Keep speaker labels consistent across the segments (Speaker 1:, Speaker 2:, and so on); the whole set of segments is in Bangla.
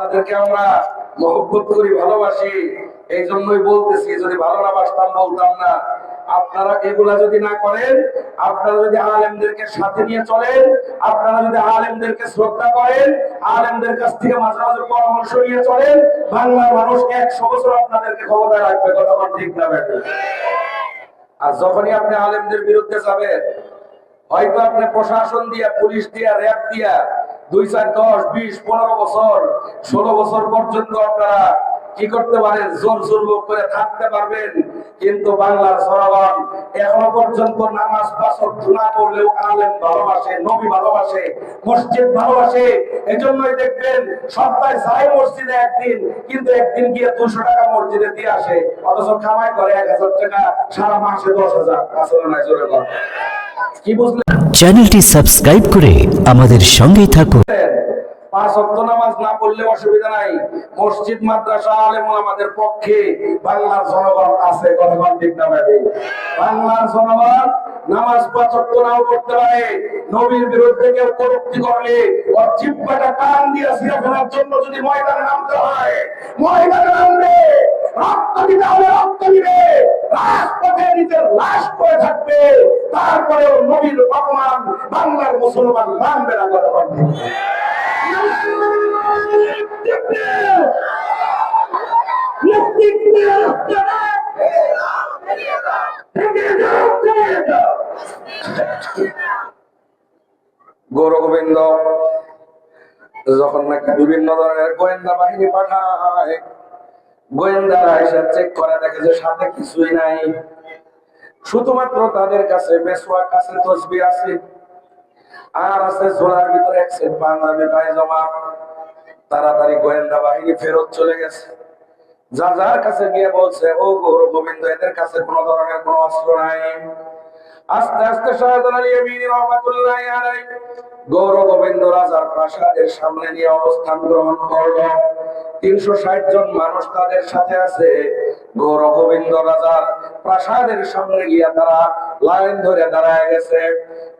Speaker 1: তাদেরকে আমরা মহব্বত করি, ভালোবাসি। এই জন্যই বলতেছি, যদি ভালো না বাসতাম, বলতাম না। আপনারা এগুলা যদি না করেন, আপনারা যদি আলেমদেরকে সাথে নিয়ে চলেন, আপনারা যদি আলেমদেরকে শ্রদ্ধা করেন, আলেমদের কাছ থেকে মাঝে মাঝে পরামর্শ নিয়ে চলেন, বাংলার মানুষ একশো বছর আপনাদেরকে ক্ষমতায় রাখবে, কথা আমার ঠিক না আর যখনই আপনি আলেমদের বিরুদ্ধে যাবেন, হয়তো আপনি প্রশাসন দিয়া, পুলিশ দিয়া, র্যাব দিয়া দুই চার দশ, বিশ, পনেরো বছর, ষোলো বছর পর্যন্ত আপনারা কি করতে পারেন? জোর জোর করে থাকতে পারবেন। কিন্তু বাংলার সরাবন এখনও পর্যন্ত নামাজ বাসক না পড়লেও আলেম ভালোবাসে, নবী ভালোবাসে, মসজিদ ভালোবাসে। এজন্যই দেখবেন, সপ্তাহে যায় মসজিদে একদিন, কিন্তু একদিন গিয়ে দুশো টাকা মসজিদে দিয়ে আসে। অথচ কামাই করে এক হাজার টাকা সারা মাসে দশ হাজার। আসলে নাই জোরে। কি বুঝলেন?
Speaker 2: চ্যানেলটি সাবস্ক্রাইব করে আমাদের সঙ্গেই থাকুন।
Speaker 1: পাঁচ অক্ট নামাজ না পড়লে অসুবিধা নাই। মসজিদ, মাদ্রাসা আলেম আমাদের পক্ষে। বাংলার জনগণ আছে, গণগণ ঠিক বাংলার জনগণ নামাজ পাঁচ অক্ট নাও পড়তে পারে। নবীর বিরুদ্ধে কেউ কটূক্তি করলে ওর জিব্বাটা টান দিয়ে ছিঁড়ে ফেলার জন্য যদি ময়দানে নামতে হয়, ময়দানে নামবে রক্ত দিতে হবে, রক্ত দিবে। রাজপথে নিজের লাশ পড়ে থাকবে। তারপরেও নবীর অপমান বাংলার মুসলমান না। গৌর গোবিন্দ যখন নাকি বিভিন্ন ধরনের গোয়েন্দা বাহিনী পাঠায়, গোয়েন্দারা এসে চেক করে, দেখে যে সাথে কিছুই নাই। শুধুমাত্র তাদের কাছে মেসওয়াক আছে, তসবি আছে, আর আছে ঝোলার ভিতরে এক সেট পাঞ্জাবি পায়জামা। তাড়াতাড়ি গোয়েন্দা বাহিনী ফেরত চলে গেছে। যা যার কাছে গিয়ে বলছে, ও গৌর গোবিন্দ এদের কাছে কোন ধরনের কোন অস্ত্র নাই। আস্তে আস্তে শাহজান আলী রহমাতুল্লাহ আলাই গৌর গোবিন্দ রাজার প্রাসাদের সামনে নিয়ে অবস্থান গ্রহণ করল। তিনশো ষাট জন মানুষ তাদের সাথে আছে। গৌর গোবিন্দ রাজার প্রাসাদের সামনে গিয়া তারা লাইন ধরে দাঁড়ায় গেছে।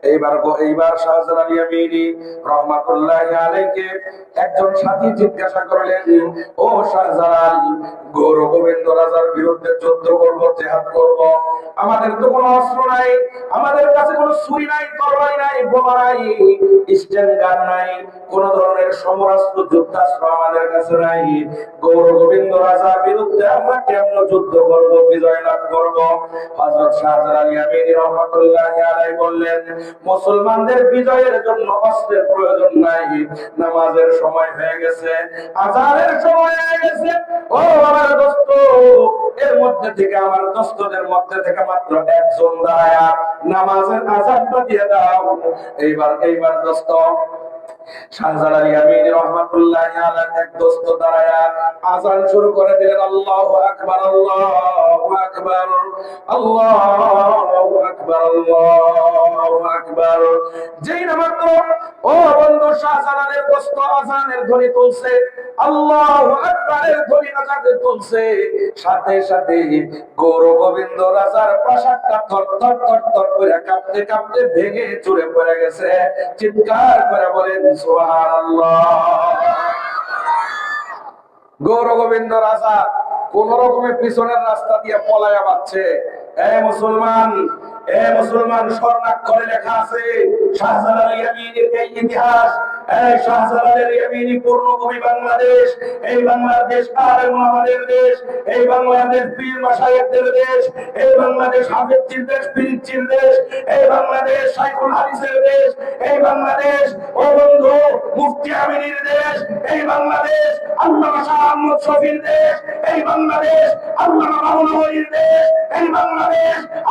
Speaker 1: এইবার গো- এইবার শাহজান আলী আমিনী রহমাতুল্লাহ আলাইকে একজন সাথী জিজ্ঞাসা করলেন, ও শাহজালাল, গৌর গোবিন্দ রাজার বিরুদ্ধে যুদ্ধ করব, জেহাদ করব? আমাদের তো কোনো অস্ত্র নাই, আমাদের কাছে কোনো ছুরি নাই, তরবারি নাই, বোমা নাই, স্ট্যান্ড গান নাই, কোন ধরনের সমরাস্ত্র, যুদ্ধাস্ত্র আমাদের কাছে নাই। গৌর গোবিন্দ রাজার বিরুদ্ধে আমরা কেমন যুদ্ধ করব, বিজয় লাভ করব? হযরত শাহজালাল আমিনী রহমাতুল্লাহি আলাইহি বললেন মুসলমানদের বিজয়ের জন্য অস্ত্রের প্রয়োজন নাই। নামাজের সময় হয়ে গেছে, আজানের সময় হয়ে গেছে। ও আমার দোস্ত, এর মধ্যে থেকে আমার দোস্তদের মধ্যে থেকে মাত্র একজন দাঁড়ায় নামাজের আজানটা দিয়ে দাও। এইবার এইবার দোস্ত যেই ও বন্ধু, শাহজালালের দোস্ত ধ্বনি তুলছে ধ্বনি তুলছে। সাথে সাথে গৌর গোবিন্দ রাজার প্রাসাদটা থর থর থর থর করে কাঁপতে কাঁপতে ভেঙে চুরে পড়ে গেছে। চিৎকার করে বলেন গৌর গোবিন্দ রাজা কোন রকমের পিছনের রাস্তা দিয়ে পলায়া পাচ্ছে এ মুসলমান এ মুসলমান, স্বর্ণাক্ষরে লেখা আছে, শাহজালাল ইয়ামিনের ইতিহাস এই শাহজালালের ইয়ামিনী পূর্ণভূমি বাংলাদেশ, এই বাংলাদেশ আলেম আমাদের দেশ, এই বাংলাদেশ পীর মাশায়েখদের দেশ, এই বাংলাদেশ হাফেজজির দেশ পীরজির দেশ, এই বাংলাদেশ শাইখুল হাদিসের দেশ, এই বাংলাদেশ ও বন্ধু মুফতি আমিনীর দেশ, এই বাংলাদেশ আল্লামা শাহ আহমদ শফির দেশ, এই বাংলাদেশ আল্লামা মামুনুর দেশ, এই বাংলাদেশ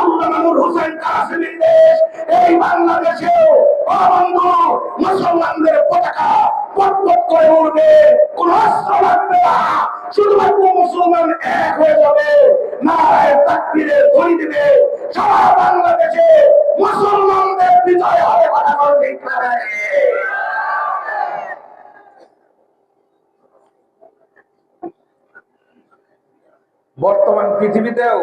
Speaker 1: আল্লামা নূর হোসেন কাসিমের দেশ। এই বাংলাদেশেও বন্ধু মুসলমানদের পতাকা পটপট করে উঠবে কোন অস্ত্র লাগবে না। শুধুমাত্র মুসলমান এক হয়ে যাবে। নারায় তাকবীরের ধ্বনি দিবে। সারা বাংলাদেশে মুসলমানদের বিজয় হবে কথা ঠিক বর্তমান পৃথিবীতেও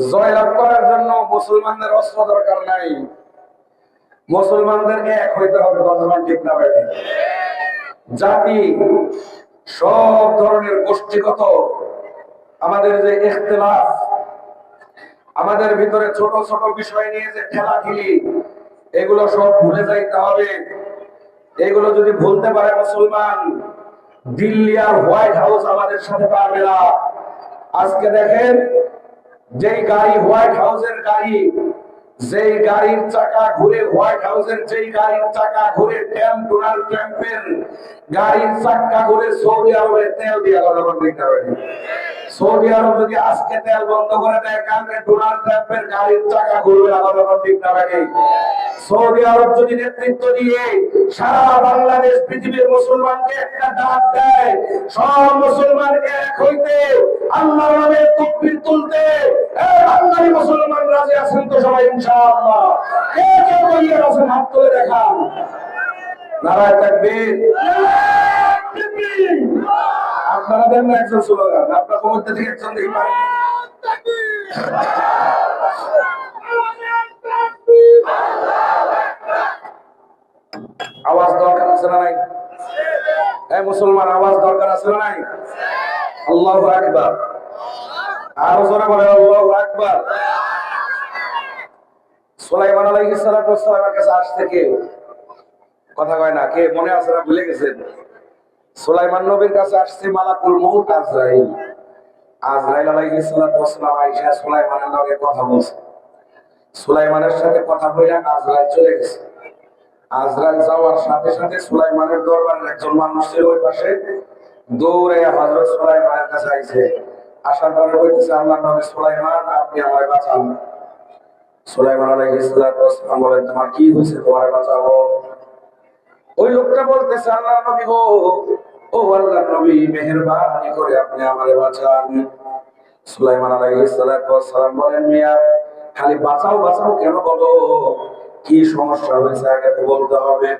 Speaker 1: জয়লাভ করার জন্য মুসলমানদের অস্ত্র দরকার নাই। মুসলমানদের এক হইতে হবে বর্তমান ঠিক না বেঠিক। জাতি সব ধরনের গোষ্ঠীগত, আমাদের যে ইখতিলাফ, আমাদের ভিতরে ছোট ছোট বিষয় নিয়ে যে খেলা খেলি এগুলো সব ভুলে যাইতে হবে। এগুলো যদি ভুলতে পারে মুসলমান, দিল্লি আর হোয়াইট হাউস আমাদের সাথে পারবে না। আজকে দেখেন যেই গাড়ি হোয়াইট হাউসের গাড়ি, যেই গাড়ির চাকা ঘুরে হোয়াইট হাউসের, যেই গাড়ির চাকা ঘুরে ট্যাম্প ডোনাল্ড ট্রাম্পের গাড়ির চাকা ঘুরে সৌদি আরবে তেল দিয়ে কথা বলতে সৌদি আরব যদি আজকে তেল বন্ধ করে দেয়, কালকে ডোনাল্ড ট্রাম্পের গাড়ির চাকা ঘুরবে আলাদা ঠিক না লাগে সৌদি আরব যদি নেতৃত্ব দিয়ে সারা বাংলাদেশ পৃথিবীর মুসলমানকে একটা ডাক দেয়, সব মুসলমানকে এক হইতে, আল্লাহর নামে তকবীর তুলতে বাঙালি মুসলমান রাজি আছেন তো সবাই, ইনশাআল্লাহ। কে কে বলিয়ে আছেন হাত তুলে দেখান? নারায় তাকবীর। আপনারা দেন না একজন স্লোগান, আপনার মধ্যে থেকে একজন দেখি পারেন আওয়াজ দরকার আছে না নাই? হ্যাঁ মুসলমান, আওয়াজ দরকার আছে না নাই? আল্লাহু আকবার। আরও জোরে বলে আল্লাহু আকবার। সুলাইমান আলাইহিস সালাতু ওয়াস সালামের কাছে আসতে কে কথা কয় না, কে? মনে আছে না, ভুলে গেছেন? সুলাইমান নবীর কাছে আসছে, মালাকুল মউত আজরাইল। আজরাইল আলাইহিস সালাতু ওয়াস আয়েশা সুলাইমানের কথা বলছে। সুলাইমানের সাথে কথা বলে আজরাইল চলে গেছে। আজরাইল যাওয়ার সাথে সাথে সুলাইমানের দরবারের একজন মানুষ ছিল ওই পাশে। দৌড়ে হযরত সুলাইমানের কাছে আইছে। আসার পরে বলতেছে, আল্লাহ নবী সুলাইমান, আপনি আমায় বাঁচান। সুলাইমান আলাইহিস সালাতু ওয়াস বলেন তোমার কি হয়েছে? তোমার বাঁচাবো? ওই লোকটা বলতেছে, আল্লাহ নবী গো ও আল্লাহ নবী, মেহেরবানি করে আপনি আমারে বাঁচান। সুলাইমান আলাইহিস বলেন, মিয়া, খালি বাঁচাও বাঁচাও কেন বলো? কি সমস্যা হয়েছে আগে তো বলতে হবে।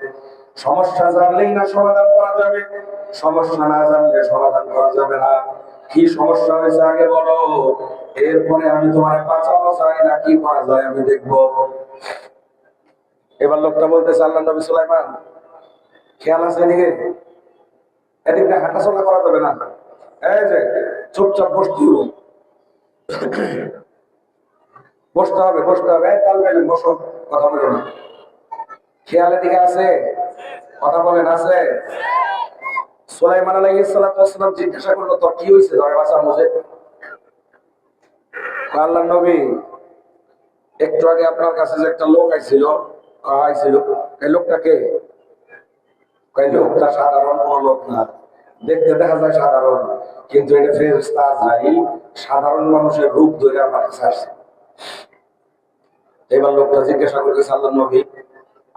Speaker 1: সমস্যা জানলেই না সমাধান করা যাবে। সমস্যা না জানলে সমাধান করা যাবে না। কি সমস্যা হয়েছে আগে বলো। এরপরে আমি তোমার বাঁচানো চাই না, কি করা যায় আমি দেখব। এবার লোকটা বলতেছে আল্লাহ নবী সুলাইমান, খেয়াল আছে এদিকে? এদিকে হাঁটাচলা করা যাবে না। এই যে, চুপচাপ বসতে হবে। বসতে হবে বসতে হবে। তাল বেলেন বসো, কথা বলো না। খেয়াল এদিকে আছে? কথা বলেন, আছে? সুলাইমান আলাইহিস সালাম জিজ্ঞাসা করল কি বাসা মুজে আল্লাহ নবী, একটু আগে আপনার কাছে যে একটা লোক আইছিল আইছিল, এই লোকটাকে লোকটা সাধারণ কোনো না। দেখতে দেখা যায় সাধারণ, কিন্তু এটা আজরাইল সাধারণ মানুষের রূপ ধরে আমার কাছে এবার লোকটা জিজ্ঞাসা নবী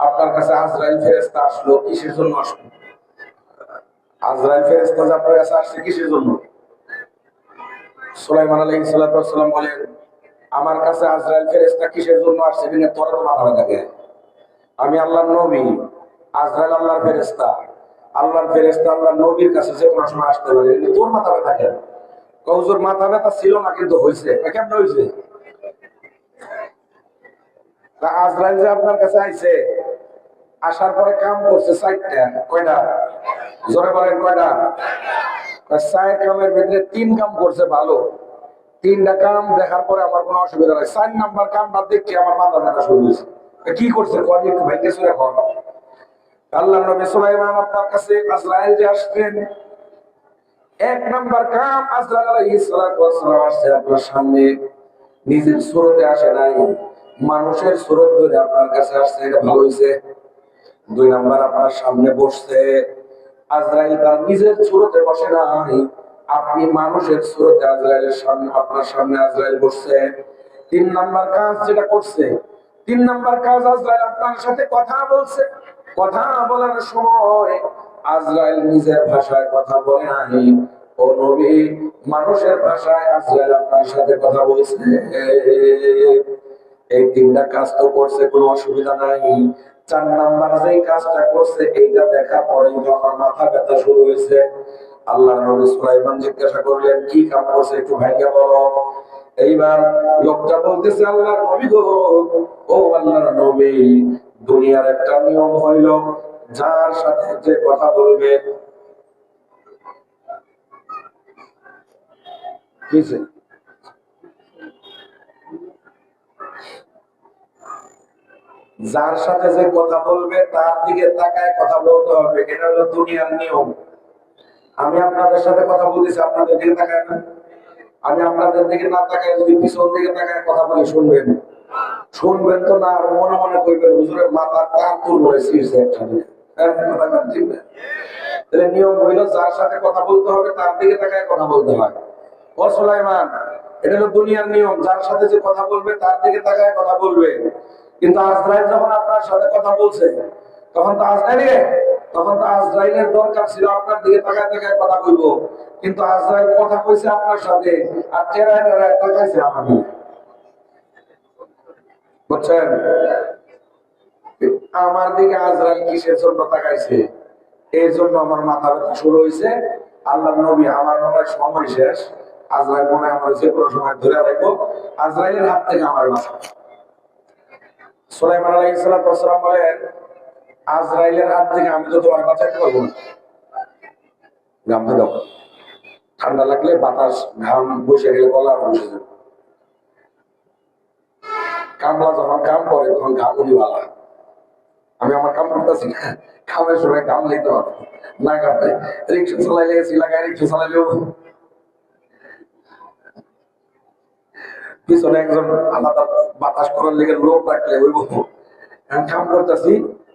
Speaker 1: আপনার কাছে আজরাইল ফেরেশতা আসলো কিসের জন্য আসলো? আজরাইল ফেরেশতা যে আপনার কাছে আসছে কিসের জন্য? সুলাইমান আলাইহিস সালাতু বলেন, আমার কাছে আজরাইল ফেরেশতা কিসের জন্য আসছে? কিনা তোর মাথা কেন? আমি আল্লাহ নবী আজরাইল আল্লাহর ফেরেশতা। আল্লাহর ফেরেশতা, আল্লাহর নবীর কাছে যে কোনো সময় আসতে পারে। তোর মাথা ব্যথা কেন? কৌজুর মাথা ব্যথা ছিল না, কিন্তু হয়েছে কেমন হয়েছে আজরাইল যে আপনার কাছে আইছে, আসার পরে কাম করছে চারটা, কয়টা? জোরে বলেন, কয়টা? কয় কামের ভিতরে তিন কাম করছে ভালো। তিনটা কাম দেখার পরে আমার কোনো অসুবিধা নাই। চার নাম্বার কামটা দেখছি আমার মাথা ব্যথা শুরু হয়েছে। কি করছে? কদি একটু ভাইকে শুনে এখন আল্লাহ নবী সুলাইমান আপনার কাছে আজরাইল যে আসলেন, এক নাম্বার কাম আজরাইল আলাইহিস সালাতু ওয়াস আসছে আপনার সামনে। নিজের সুরতে আসে নাই, মানুষের সুরত ধরে আপনার কাছে আসছে, এটা ভালো হয়েছে দুই নাম্বার আপনার সামনে বসছে, আজরাইল তার নিজের সুরতে বসে নাই, আপনি মানুষের সুরতে আজরাইলের সামনে আপনার সামনে আজরাইল বসছে। তিন নাম্বার কাজ যেটা করছে তিন নাম্বার কাজ আজরাইল আপনার সাথে কথা বলছে। কথা বলার সময় আজরাইল নিজের ভাষায় কথা বলে নাই। ও নবী, মানুষের ভাষায় আজরাইল আপনার সাথে কথা বলছে। এই তিনটা কাজ তো করছে, কোনো অসুবিধা নাই। চার নাম্বার যে কাজটা করছে, এইটা দেখার পরে আমার মাথা ব্যথা শুরু হয়েছে। আল্লাহ নবী সুলাইমান জিজ্ঞাসা করলেন, কি কাম করছে একটু ভাইকে বলো। এইবার লোকটা বলতেছে আল্লাহ নবী গো, ও আল্লাহর নবী, দুনিয়ার একটা নিয়ম হইল, যার সাথে যে কথা বলবে যার সাথে যে কথা বলবে, তার দিকে তাকায় কথা বলতে হবে। এটা হলো দুনিয়ার নিয়ম। আমি আপনাদের সাথে কথা বলতেছি, আপনাদের দিকে তাকায় না। আমি আপনাদের দিকে না তাকায়, যদি পিছন দিকে তাকায় কথা বলি, শুনবেন। শুনবেন তো না, আর মনে মনে করবেন, হুজুরের মাথা কার তুল হয়ে শীর্ষে একটা কথা দিকে দুনিয়ার নিয়ম, যার সাথে কথা বলবে, তার দিকে তাকায় কথা বলবে। কিন্তু যখন আপনার সাথে কথা বলছে, তখন তো আজরাইলে তখন তো আজরাইলের দরকার ছিল, আপনার দিকে তাকায় তাকায় কথা বলব। কিন্তু আজরাইল কথা কইছে আপনার সাথে, আর টেরায় টেরায় তাকাইছে আমাকে। বুঝছেন? আমার দিকে আজরাইল কিসের জন্য তাকাইছে? এই জন্য আমার মাথা ব্যথা শুরু হয়েছে আল্লাহ নবী, আমার হয় সময় শেষ। আজরাইল মনে আমার যে কোনো সময় ধরে রাখব। আজরাইলের হাত থেকে আমার বাঁচা। সুলাইমান আলাইহিস সালাম বলেন আজরাইলের হাত থেকে আমি তো তোমার বাঁচাতে পারব না। গামছা দাও ঠান্ডা লাগলে বাতাস, ঘাম, বসে গেলে গলা বসে যাবে। কামলা যখন কাম করে তখন ঘাম উনি আমি আমার কাম করতেছি না। কামের সময় কাম লইতে হবে। না কামে রিক্সা চালাইলে এসি রিক্সা চালাইলেও পিছনে একজন আলাদা বাতাস করার লেগে লোক রাখলে ওই কাম করতেছি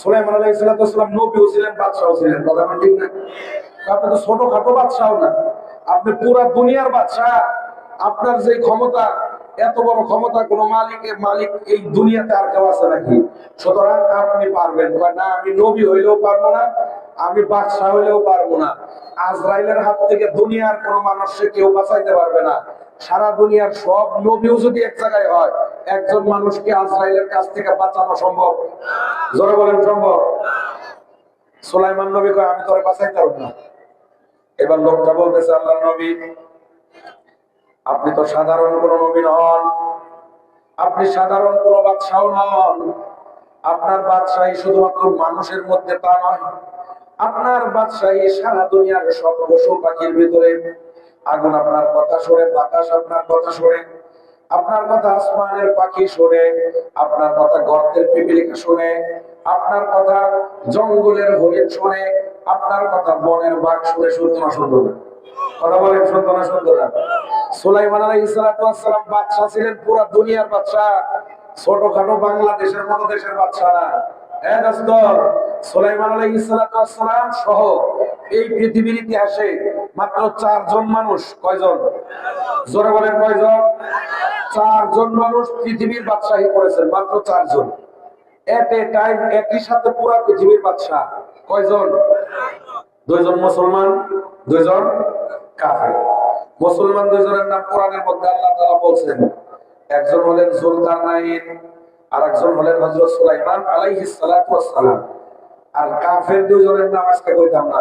Speaker 1: সুলাইমান নবীও ছিলেন ছিলেন, কথা ঠিক না। আপনি তো না। আপনি দুনিয়ার আপনার যে ক্ষমতা, এত বড় ক্ষমতা, কোন মালিকের মালিক এই দুনিয়াতে আর কেউ আছে নাকি? সুতরাং আপনি পারবেন। না, আমি নবী হইলেও পারব না, আমি বাদশাহ হইলেও পারব না। আজরাইলের হাত থেকে দুনিয়ার কোন মানুষকে কেউ বাঁচাইতে পারবে না। সারা দুনিয়ার সব নবীও যদি এক জায়গায় হয়, একজন মানুষকে আজরাইলের কাছ থেকে বাঁচানো সম্ভব? জোরে বলেন, সম্ভব। সুলাইমান নবী কয়, আমি তোরে বাঁচাইতে পারব না। এবার লোকটা বলতেছে আল্লাহ নবী, আপনি তো সাধারণ কোন নবী নন। আপনি সাধারণ কোন বাদশাহ নন। আপনার বাদশাহী শুধুমাত্র মানুষের মধ্যে তা নয়। আপনার বাদশাহী সারা দুনিয়ার সব পশু পাখির ভিতরে আগুন আপনার কথা শুনে, বাতাস আপনার কথা শুনে, আপনার কথা আসমানের পাখি শুনে, আপনার কথা গর্তের পিপিলিকা শুনে, আপনার কথা জঙ্গলের হরিণ শুনে, আপনার কথা বনের বাঘ শুনে, শুনতো না শুনতো না। দুনিয়ার ছোটখাটো বাংলাদেশের মতো দেশের না। হ্যাঁ সহ এই পৃথিবীর ইতিহাসে মাত্র চারজন মানুষ। কয়জন? জোরে বলেন কয়জন? চারজন মানুষ পৃথিবীর বাদশাহী করেছেন, মাত্র চারজন। দুইজন মুসলমান দুইজনের নাম আল্লাহ বলছেন, একজন হলেন আর একজন হলেন হযরত সুলাইমান আলাইহিস সালাম। আর কাফের দুইজনের নাম আজকে কইতাম না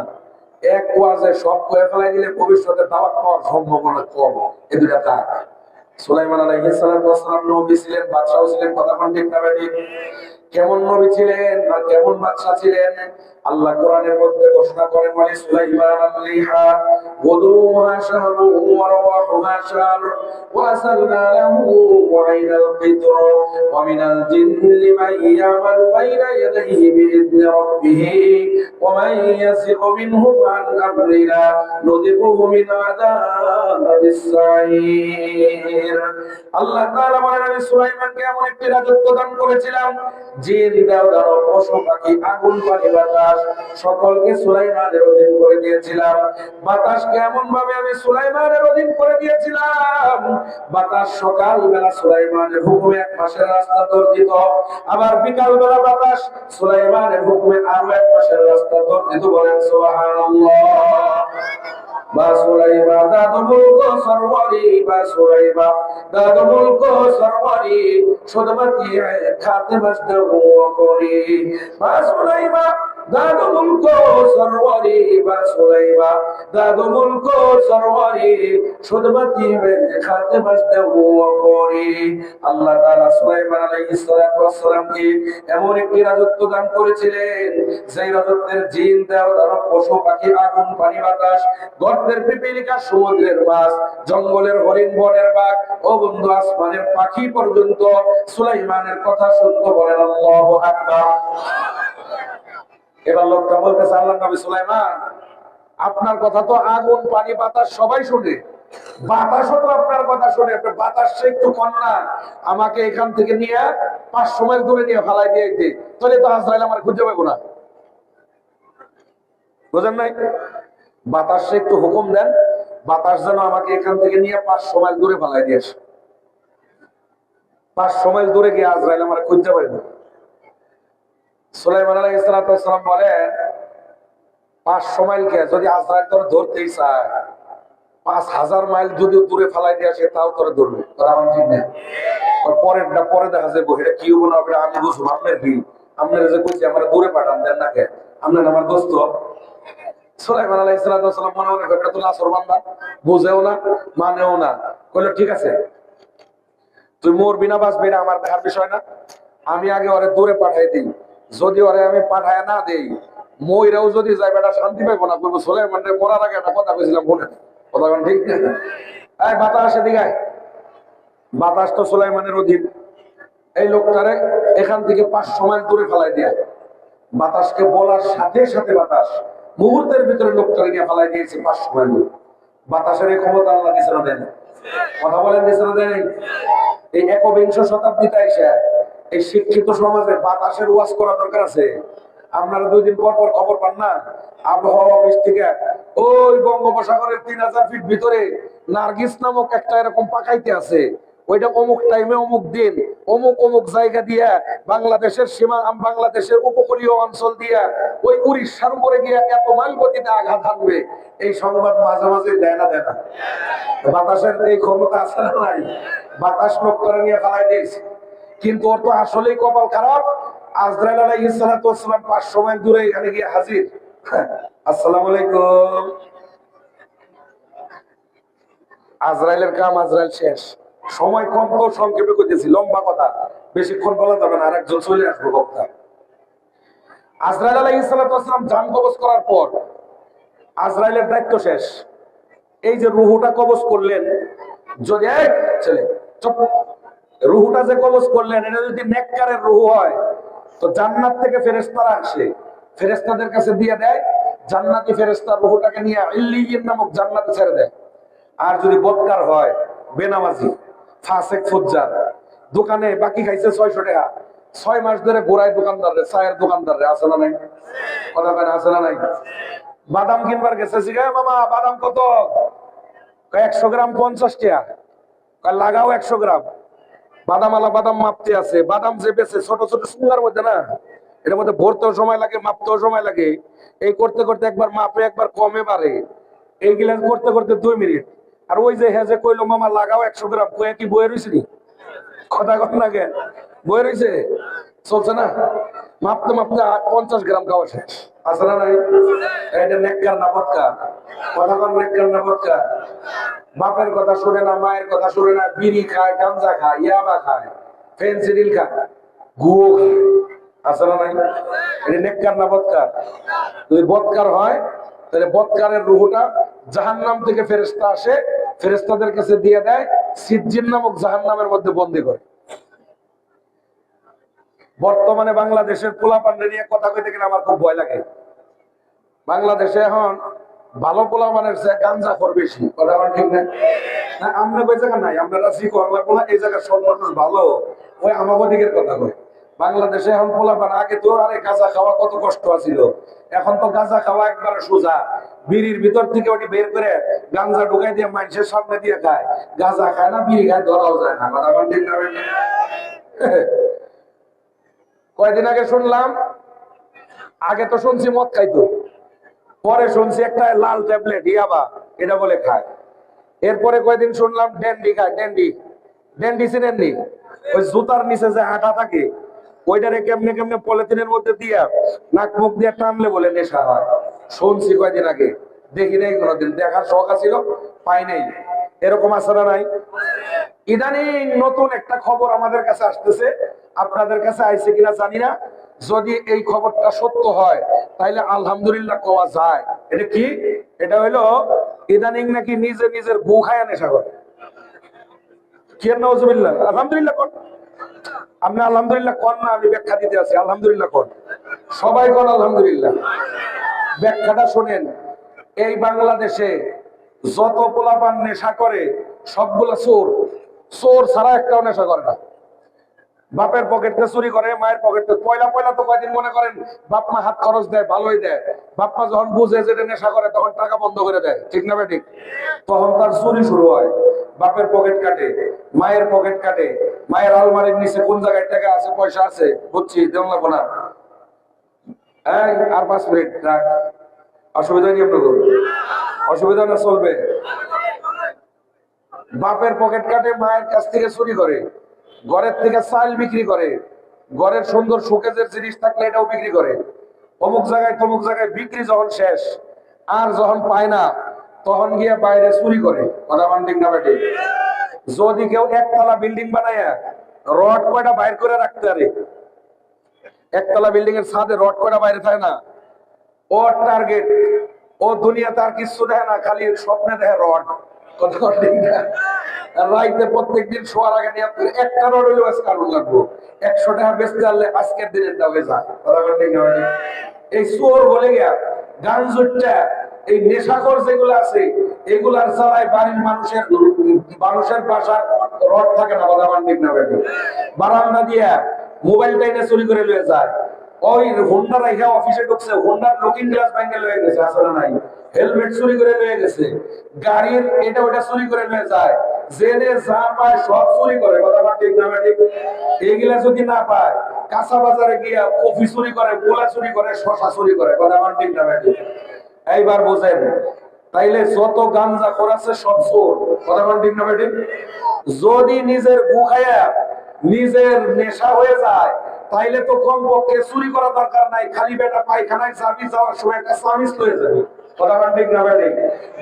Speaker 1: এক ওয়াজে সব কয়ে ফেলাই দিলে ভবিষ্যতে দাওয়াত পাওয়ার সম্ভাবনা কম এ দুটা থাক সুলাইমান আলাইহিস সালাম, নবী ছিলেন বাদশাও ছিলেন, কথা ঠিক না? কেমন নবী ছিলেন আর কেমন বাদশা ছিলেন? আল্লাহ কোরআনের মধ্যে ঘোষণা করেন মানে সুলাইমান ওয়া ওয়া ওয়া মিনাল জিন্নি মান বাইনা ইয়াদাইহি রাব্বিহি, ওয়া মান মিনহুম আন আমরিনা মিন আযাবিস সাঈর আল্লাহ তাআলা আমি সুলাইমানকে এমন একটি রাজত্ব দান করেছিলাম পশু পাখি, আগুন বাতাস, সকলকে সুলাইমানের অধীন করে দিয়েছিলাম। বাতাসকে ভাবে আমি অধীন করে দিয়েছিলাম। বাতাস সকাল বেলা হুকুমে এক মাসের রাস্তা দৌড় দিত আবার বিকাল বেলা বাতাস সুলাইমানের হুকুমে আরও এক মাসের রাস্তা দৌড় দিত বলেন, সুবহানাল্লাহ। বা সুলাইবা দাদু মুলক সরওয়ারি বা সুলাইবা দাদু মুলক সরওয়ারি শুধুমাত্র খাতে মসদু করি। বা সুলাইবা এমন একটি রাজত্ব দান করেছিলেন রাজত্বের জিন পশু, পাখি, আগুন, পানি, বাতাস, গর্তের পিপিলিকা, সমুদ্রের মাছ, জঙ্গলের হরিণ, বনের বাঘ ও বন্ধু আসমানের পাখি পর্যন্ত সুলাইমানের কথা শুনতে বলেন আল্লাহু আকবার। এবার লোকটা বলতেছে আল্লাহ নবী সুলাইমান, আপনার কথা তো আগুন, পানি, বাতাস সবাই শুনে। বাতাসও তো আপনার কথা শুনে বাতাস একটু কন্যা আমাকে এখান থেকে নিয়ে পাঁচশো মাইল দূরে নিয়ে তাহলে তো আমার খুঁজে পাবো না। বুঝেন নাই? বাতাস একটু হুকুম দেন, বাতাস যেন আমাকে এখান থেকে নিয়ে পাঁচশো মাইল দূরে ফালাই দিয়ে আসে। পাঁচশো মাইল দূরে গিয়ে আজরাইল আমার খুঁজতে পারি না। সুলাইমান সালাতু বলেন পাঁচশো মাইল কে যদি আজরাইল তোর ধরতেই চায়, পাঁচ হাজার মাইল যদি দূরে ফালাই দিয়ে আসে, তাও তোরা ধরবে। ওর পরেরটা পরে দেখা এটা কি না আমি বুঝব, আপনার কি? যে কইছি, আমার দূরে পাঠান দেন না কে? আপনার আমার দোস্ত। সুলাইমান সালাতু মনে মনে তো বুঝেও না, মানেও না। কইলো, ঠিক আছে, তুই মোর বিনা বাঁচবি না, আমার দেখার বিষয় না। আমি আগে ওরে দূরে পাঠাই দিই। যদি ওরে আমি পাঠায় না দেই, মইরাও যদি যাই বেটা শান্তি পাইবো না। করব সোলে মানে মরার আগে একটা কথা কইছিলাম বলে কথা ঠিক এই বাতাস এদিকে। বাতাস তো সুলাইমানের অধীন। এই লোকটারে এখান থেকে পাঁচশো মাইল দূরে ফেলাই দিয়া বাতাসকে বলার সাথে সাথে বাতাস মুহূর্তের ভিতরে লোকটাকে নিয়ে ফেলাই দিয়েছে পাঁচশো মাইল দূরে। বাতাসের এই ক্ষমতা আল্লাহ দিছে না দেন কথা বলেন, দিছে না দেন এই একবিংশ শতাব্দীতে এসে এই শিক্ষিত সমাজে বাতাসের ওয়াজ করা দরকার আছে। আপনারা দুই দিন পর পর খবর পান না? আবহাওয়া ওই বঙ্গোপসাগরের তিন হাজার ফিট ভিতরে নার্গিস নামক একটা এরকম পাকাইতে আছে। ওইটা অমুক টাইমে অমুক দিন, অমুক অমুক জায়গা দিয়া বাংলাদেশের সীমা বাংলাদেশের উপকূলীয় অঞ্চল দিয়া ওই উড়িষ্যার উপরে গিয়ে এত মাইল গতিতে আঘাত হানবে, এই সংবাদ মাঝে মাঝে দেয় না দেয় না। বাতাসের এই ক্ষমতা আছে না নাই? বাতাস লোক করে নিয়ে ফেলাই দিয়েছে। কিন্তু ওর তো আসলেই কপাল খারাপ। আজরাইল আলাইহিস সালাতু ওয়াস সালাম 500 মাইল দূরে এখানে গিয়ে হাজির। আলাইকুম। আজরাইলের কাম আজরাইল শেষ। সময় কম তো সংক্ষেপে করতেছি লম্বা কথা। বেশিক্ষণ বলা যাবে না, আরেকজন চলে আসব বক্তা। আজরাইল করার পর আজরাইলের দায়িত্ব শেষ। এই যে রুহুটা কবজ করলেন, যদি ছেলে, চুপ। রুহুটা যে কবজ করলেন, এটা যদি নেককারের রুহু হয়, তো জান্নাত থেকে ফেরেস্তারা আসে। ফেরেস্তাদের কাছে দিয়ে দেয়, জান্নাতি ফেরেশতার রুহুটাকে নিয়ে নামক জান্নাতে ছেড়ে দেয়। আর যদি বদকার হয়, বেনামাজি, ফাসেক ফুজ্জার, দোকানে বাকি খাইছে ছয়শো টাকা। ছয় মাস ধরে গোড়ায় দোকানদার রে, চায়ের দোকানদার রে, আছে না নাই? কথা কেন আছে না নাই? বাদাম কিনবার গেছে মামা বাদাম কত? একশো গ্রাম পঞ্চাশ টাকা। লাগাও একশো গ্রাম। বাদাম আলা বাদাম মাপতে আছে, বাদাম যে বেছে ছোট ছোট সুন্দর মধ্যে না, এটার মধ্যে ভরতেও সময় লাগে, মাপতেও সময় লাগে। এই করতে করতে একবার মাপে, একবার কমে বাড়ে। এই গিলাস করতে করতে দুই মিনিট। আর ওই যে হ্যাঁ যে কইলো, মামা, লাগাও একশো গ্রাম কয়ে কি বয়ে রয়েছে নি? কথা কন লাগে বয়ে রয়েছে চলছে না? মাপতে মাপতে পঞ্চাশ গ্রাম খাওয়া শেষ। আছে না নাই এটা নেককার না বৎকার কথা কন নেককার না বৎকার বাপের কথা শুনে না, মায়ের কথা শুনে না, বিড়ি খায়, গাঞ্জা খায়, ইয়াবা খায় ফেন্সিডিল খায় গুয়ো খায়। আছে নাই এটা নেককার না বৎকার যদি বৎকার হয়, তাহলে বৎকারের রুহুটা জাহান্নাম থেকে ফেরেস্তা আসে ফেরেস্তাদের কাছে দিয়ে দেয়, সিজ্জিন নামক জাহান্নামের মধ্যে বন্দি করে। বর্তমানে বাংলাদেশের পোলাপান্ডে নিয়ে কথা কইতে গেলে আমার খুব ভয় লাগে। বাংলাদেশে এখন ভালো পোলাপানের চেয়ে গাঞ্জা খর বেশি। কথা আমার ঠিক না? আমরা কই নাই? আমরা রাজি পোলা, এই জায়গার সব মানুষ ভালো। ওই দিকের কথা কয় বাংলাদেশে এখন পোলাপান, আগে তো আরে গাঁজা খাওয়া কত কষ্ট আছিল। এখন তো গাঁজা খাওয়া একবারে সোজা। বিড়ির ভিতর থেকে ওটি বের করে গাঞ্জা ঢুকাই দিয়ে মানুষের সামনে দিয়ে খায়। গাঁজা খায় না, বিড়ি খায়, ধরাও যায় না। ঠিক না? কয়দিন আগে শুনলাম, আগে তো শুনছি মদ খাইতো, পরে শুনছি একটা লাল ট্যাবলেট, ইয়াবা, এটা বলে খায়। এরপরে কয়দিন শুনলাম ড্যান্ডি খায় ড্যান্ডি ড্যান্ডি চিনেননি ওই জুতার নিচে যে হাঁটা থাকে, ওইটারে কেমনে কেমনে পলিথিনের মধ্যে দিয়া নাক মুখ দিয়ে টানলে বলে নেশা হয়। শুনছি কয়দিন আগে, দেখি নাই কোনোদিন, দেখার শখ আছিল, পাই নাই। এরকম না নাই? ইদানিং নতুন একটা খবর আমাদের কাছে আসতেছে। আপনাদের কাছে আইছে কিনা জানি না। যদি এই খবরটা সত্য হয় তাহলে আলহামদুলিল্লাহ কোয়া যায়। এটা কি? এটা হইল ইদানিং নাকি নিজে নিজের গু খায়া নেশা করে। আলহামদুলিল্লাহ আলহামদুলিল্লাহ কোন না, আমি ব্যাখ্যা দিতে আছি। আলহামদুলিল্লাহ সবাই আলহামদুলিল্লাহ। ব্যাখ্যাটা শোনেন, এই বাংলাদেশে যত পোলাপান নেশা করে, সবগুলা চোর। চোর ছাড়া একটাও নেশা করে না। বাপের পকেট থেকে চুরি করে মায়ের পকেট পয়লা পয়লা তো কয়দিন মনে করেন বাপ মা হাত খরচ দেয় ভালোই দেয়। বাপ মা যখন বুঝে যেটা নেশা করে তখন টাকা বন্ধ করে দেয়। ঠিক না ঠিক তখন তার চুরি শুরু হয়। বাপের পকেট কাটে মায়ের পকেট কাটে। মায়ের আলমারির নিচে কোন জায়গায় টাকা আছে পয়সা আছে বুঝছি লাগবো না। এই, আর পাঁচ মিনিট রাখ। অসুবিধা নেই আপনার অসুবিধা না চলবে। বাপের পকেট কাটে, মায়ের কাছ থেকে চুরি করে, ঘরের থেকে চাল বিক্রি করে, ঘরের সুন্দর শোকেজের জিনিস থাকলে এটাও বিক্রি করে। অমুক জায়গায় তমুক জায়গায় বিক্রি যখন শেষ, আর যখন পায় না, তখন গিয়ে বাইরে চুরি করে। যদি কেউ একতলা বিল্ডিং বানায় রড কয়টা বাইর করে রাখতে পারে? একতলা বিল্ডিং এর ছাদে রড কয়টা বাইরে থাকে না? ও টার্গেট ও দুনিয়া তার কিছু দেয় না, খালি স্বপ্নে দেয় রড। রাইতে প্রত্যেক দিন শোয়ার আগে নিয়ে হইলেও আজকে লাগবো। একশো টাকা বেচতে পারলে আজকের দিনের যায়। এই চোর বলে গিয়া গান এই যেগুলো আছে, এগুলার চালায় বাড়ির মানুষের মানুষের বাসার রড থাকে না, কথা না? বারান্দা দিয়া মোবাইলটা এনে চুরি করে লয়ে যায়। ওই হোন্ডা রাইখা অফিসে ঢুকছে। হোন্ডার লুকিং গ্লাস গেছে, আসলে নাই। হেলমেট চুরি করে লয়ে গেছে। গাড়ির এটা ওটা চুরি করে লয়ে যায়। জেনে যা পায় সব চুরি করে, কথা না ঠিক না ঠিক? এগুলা যদি না পায়, কাঁচা বাজারে কফি চুরি করে, মোলা চুরি করে, শশা চুরি করে ঠিক না ঠিক? এইবার বোঝেন, তাইলে যত গাঞ্জা করাছে সব চোর, কথা ঠিক না ঠিক? যদি নিজের গুখায়া নিজের নেশা হয়ে যায় তাইলে তো কম পক্ষে চুরি করা দরকার নাই, খালি বেটা পায়খানায় চাবি যাওয়ার সময় একটা চামিচ লয়ে যাবে। কথা ঠিক না বেটে?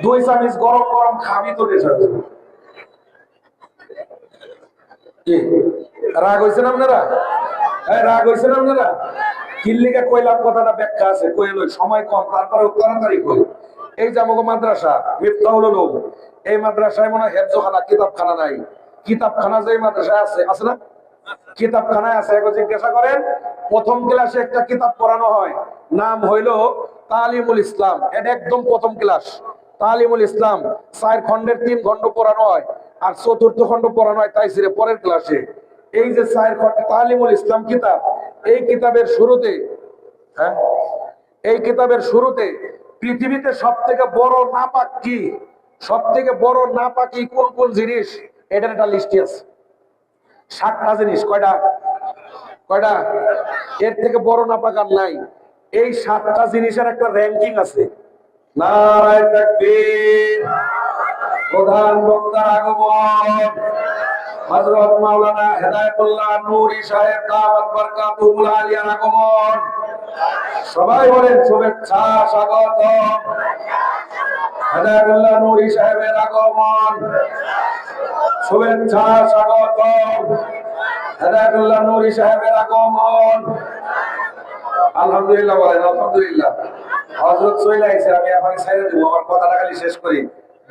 Speaker 1: দুই চামিচ গরম গরম খাবি তো কি? রাগ হয়েছেন আপনারা? রাগ হয়েছেন আপনারা? কিল্লিকে কইলাম কথাটা ব্যাখ্যা আছে কইল সময় কম, তারপরে তাড়াতাড়ি কই? এই যে আমাকে মাদ্রাসা উলুম, এই মাদ্রাসায় মনে হয় কিতাবখানা নাই। কিতাবখানা যে মাদ্রাসায় আছে আছে না? কিতাবখানায় আছে, একবার জিজ্ঞাসা করেন, প্রথম ক্লাসে একটা কিতাব পড়ানো হয়, নাম হইল তালিমুল ইসলাম। এটা একদম প্রথম ক্লাস। তালিমুল ইসলাম, চার খন্ডের তিন খন্ড পড়ানো হয়, আর চতুর্থ খন্ড পড়ানো হয় তাই পরের ক্লাসে। এই যে চার খন্ড তালিমুল ইসলাম কিতাব, এই কিতাবের শুরুতে হ্যাঁ এই কিতাবের শুরুতে পৃথিবীতে সব থেকে বড় নাপাক কি? সব থেকে বড় নাপাকি কোন কোন জিনিস? এটার একটা লিস্টি আছে। সাতটা জিনিস, কয়টা? কয়টা? এর থেকে বড় নাপাক আর নাই। এই সাতটা জিনিসের একটা র্যাঙ্কিং আছে। নারায় তাকবীর, প্রধান বক্তার আগমন। হযরত মাওলানা হেদায়েতুল্লাহ নূরি সাহেব দাওয়াত বরকাতুল আলিয়ার আগমন। সবাই বলেন, শুভেচ্ছা স্বাগত হেদায়েতুল্লাহ নূরি সাহেবের আগমন। শুভেচ্ছা, স্বাগত। হেদায়তুল্লাহ নুরি সাহেবের আগমন। আলহামদুলিল্লাহ বলেন, আলহামদুলিল্লাহ। হজরত চলে আইছে, আমি এখন ছেড়ে দিব, আমার কথাটা খালি শেষ করি।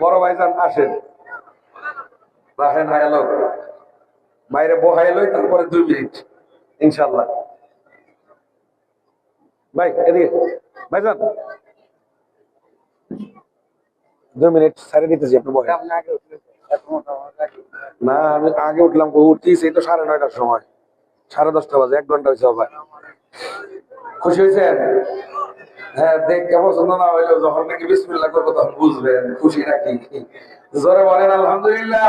Speaker 1: বড় ভাইজান আসেন। রাখেন হায়ালো বাইরে বহাইলই তারপরে দুই মিনিট ইনশাল্লাহ ভাই, এদিকে, ভাইজান। মিনিট ছেড়ে দিতেছি আপনি না আমি আগে উঠলাম তো সাড়ে নয়টার সময়। সাড়ে দশটা বাজে এক ঘণ্টা হয়েছে ভাই খুশি হয়েছেন? হ্যাঁ দেখতে পছন্দ না হইল যখন নাকি বিসমিল্লা করব তখন বুঝবেন খুশি নাকি? জোরে বলেন আলহামদুলিল্লাহ।